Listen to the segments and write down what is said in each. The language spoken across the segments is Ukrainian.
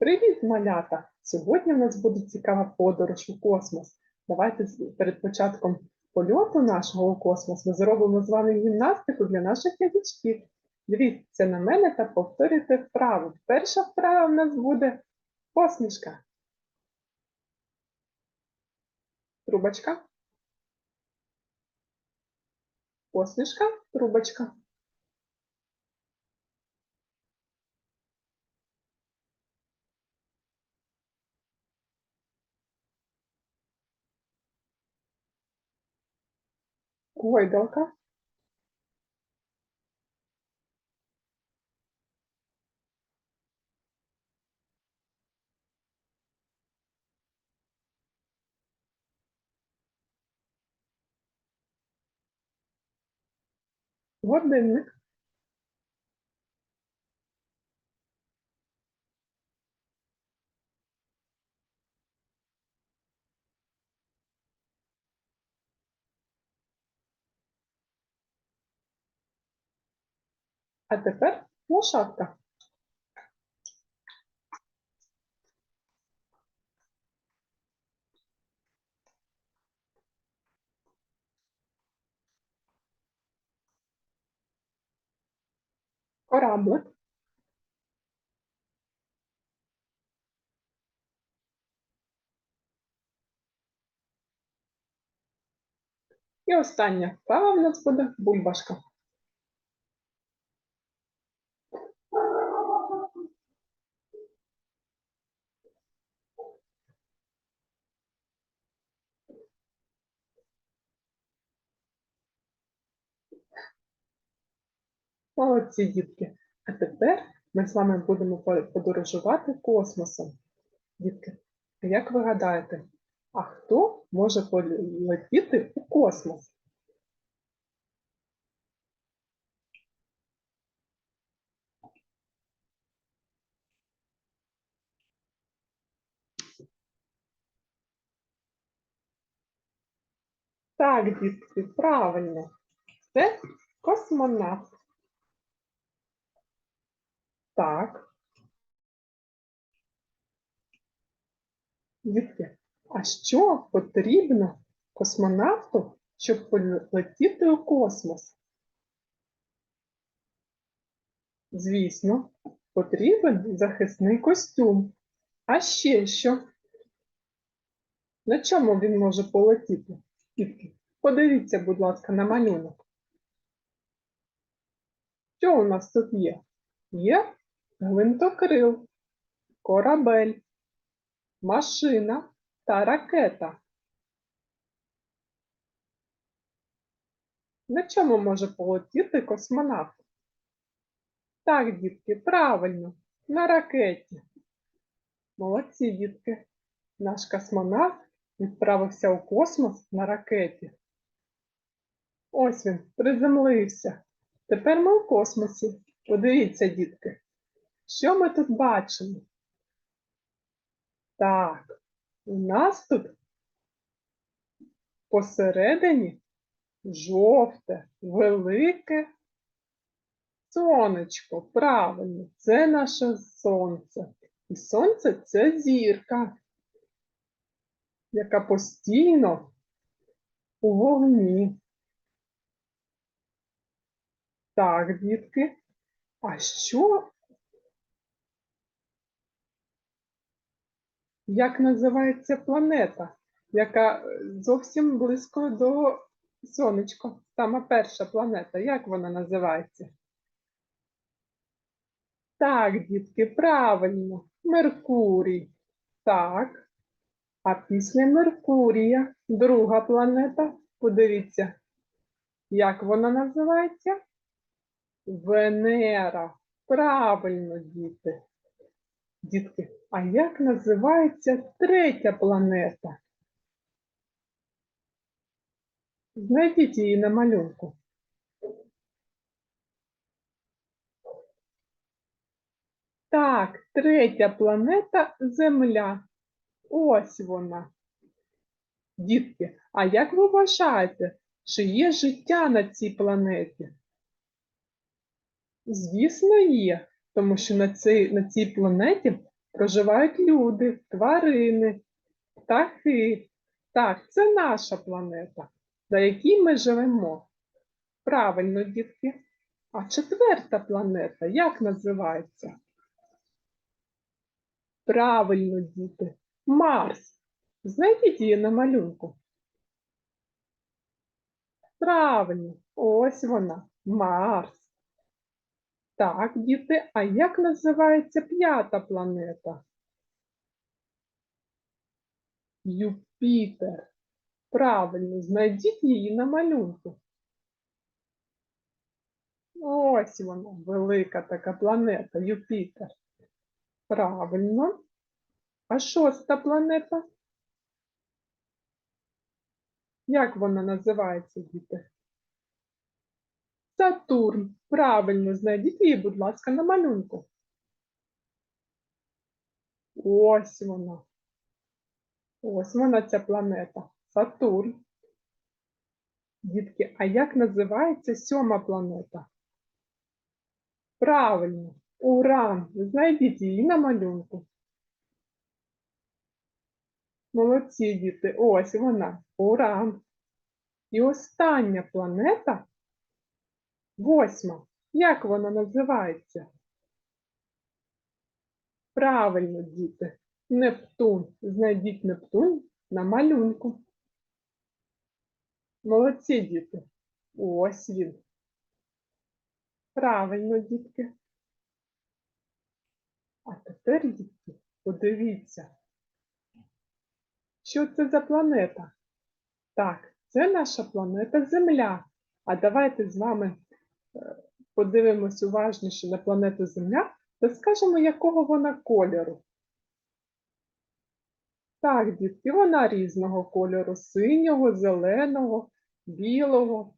Привіт, малята! Сьогодні в нас буде цікава подорож у космос. Давайте перед початком польоту нашого у космос ми зробимо з вами гімнастику для наших язичків. Дивіться на мене та повторюйте вправу. Перша вправа в нас буде посмішка. Трубочка. Посмішка, трубочка. Гойдалка. Годинник. А тепер лошадка. Кораблик. І остання вправа в нас буде бульбашка. Молодці, дітки. А тепер ми з вами будемо подорожувати космосом. Дітки, як ви гадаєте, а хто може полетіти у космос? Так, дітки, правильно. Це космонавт. Так. Дітки, а що потрібно космонавту, щоб полетіти у космос? Звісно, потрібен захисний костюм. А ще що? На чому він може полетіти? Подивіться, будь ласка, на малюнок. Що у нас тут є? Є гвинтокрил, корабель, машина та ракета. На чому може полетіти космонавт? Так, дітки, правильно, на ракеті. Молодці, дітки. Наш космонавт відправився у космос на ракеті. Ось він, приземлився. Тепер ми у космосі. Подивіться, дітки. Що ми тут бачимо? Так, у нас тут посередині жовте, велике сонечко. Правильно, це наше сонце. І сонце це зірка, яка постійно у вогні. Так, дітки. А що? Як називається планета, яка е, зовсім близько до сонечка? Сама перша планета. Як вона називається? Так, дітки, правильно. Меркурій. Так. А після Меркурія друга планета. Подивіться, як вона називається? Венера. Правильно, діти. Дітки, а як називається третя планета? Знайдіть її на малюнку. Так, третя планета Земля. Ось вона. Дітки, а як ви вважаєте, чи є життя на цій планеті? Звісно, є, тому що на цій, на цій планеті проживають люди, тварини, птахи. Так, це наша планета, на якій ми живемо. Правильно, дітки. А четверта планета як називається? Правильно, діти. Марс. Знайдіть її на малюнку. Правильно, ось вона, Марс. Так, діти, а як називається п'ята планета? Юпітер. Правильно, знайдіть її на малюнку. Ось вона, велика така планета, Юпітер. Правильно. А шоста планета? Як вона називається, діти? Сатурн. Правильно, знайдіть її, будь ласка, на малюнку. Ось вона. Ось вона ця планета. Сатурн. Дітки, а як називається сьома планета? Правильно, Уран. Знайдіть її на малюнку. Молодці діти, ось вона, Уран. І остання планета, восьма. Як вона називається? Правильно, діти. Нептун. Знайдіть Нептун на малюнку. Молодці діти. Ось він. Правильно, дітки. А тепер, дітки, подивіться. Що це за планета? Так, це наша планета Земля. А давайте з вами подивимось уважніше на планету Земля та скажемо, якого вона кольору. Так, дітки, вона різного кольору: синього, зеленого, білого.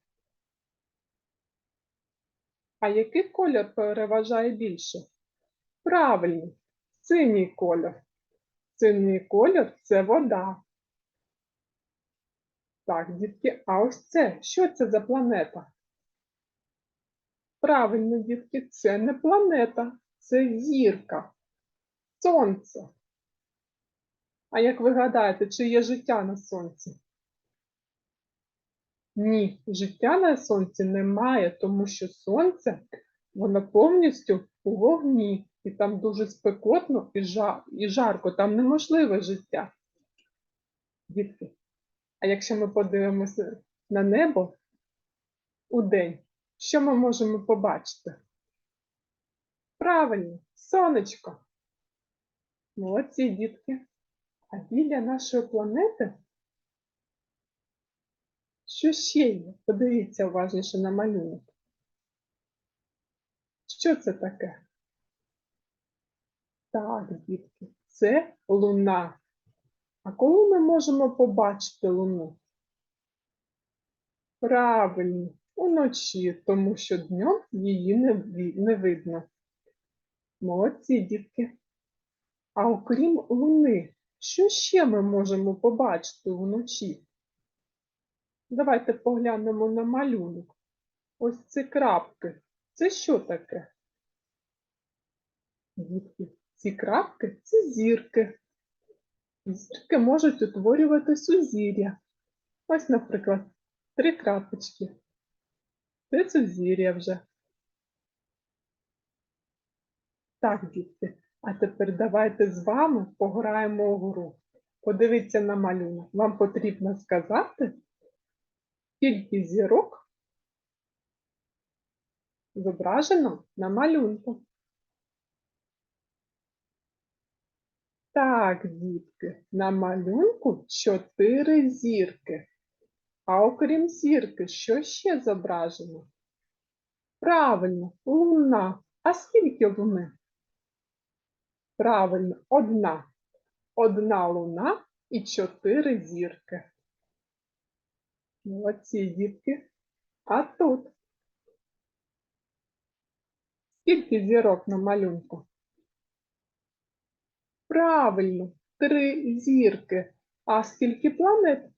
А який колір переважає більше? Правильно, синій колір. Синій колір це вода. Так, дітки, а ось це, що це за планета? Правильно, дітки, це не планета, це зірка, сонце. А як ви гадаєте, чи є життя на сонці? Ні, життя на сонці немає, тому що сонце воно повністю у вогні, і там дуже спекотно і, жар, і жарко, там неможливе життя. Дітки, а якщо ми подивимося на небо у день, що ми можемо побачити? Правильно, сонечко. Молодці, дітки. А біля нашої планети що ще є? Подивіться уважніше на малюнок. Що це таке? Так, дітки, це луна. А коли ми можемо побачити луну? Правильно, уночі, тому що днем її не, видно. Молодці, дітки. А окрім луни, що ще ми можемо побачити вночі? Давайте поглянемо на малюнок. Ось ці крапки. Це що таке? Дітки, ці крапки це зірки. Зірки можуть утворювати сузір'я. Ось, наприклад, три крапочки. Це сузір'я вже. Так, дітки, а тепер давайте з вами пограємо у гру. Подивіться на малюнок. Вам потрібно сказати, скільки зірок зображено на малюнку. Так, дітки, на малюнку чотири зірки. А окрім зірки, що ще зображено? Правильно, луна. А скільки луни? Правильно, одна. Одна луна і чотири зірки. Молодці, дітки. А тут? Скільки зірок на малюнку? Правильно, три зірки. А скільки планет?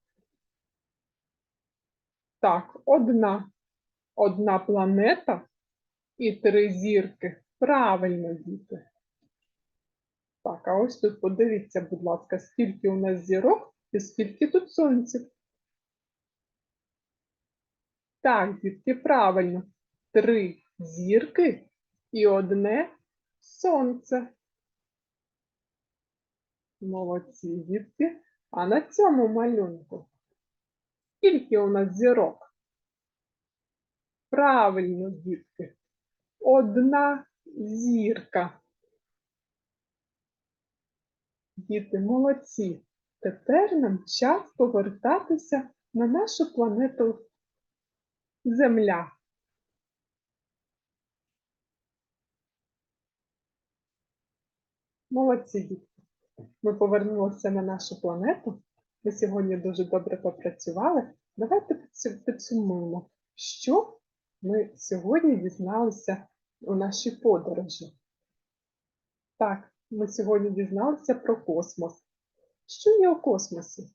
Так, одна. Одна планета і три зірки. Правильно, діти. Так, а ось тут подивіться, будь ласка, скільки у нас зірок і скільки тут сонців. Так, дітки, правильно. Три зірки і одне сонце. Молодці, дітки. А на цьому малюнку скільки у нас зірок? Правильно, дітки. Одна зірка. Діти молодці. Тепер нам час повертатися на нашу планету Земля. Молодці, дітки. Ми повернулися на нашу планету. Ми сьогодні дуже добре попрацювали. Давайте підсумуємо, що ми сьогодні дізналися у нашій подорожі. Так, ми сьогодні дізналися про космос. Що є у космосі?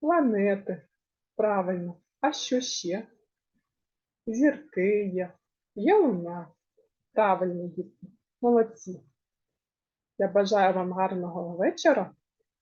Планети. Правильно. А що ще? Зірки є. Є луна. Правильно, дітки. Молодці. Я бажаю вам гарного вечора.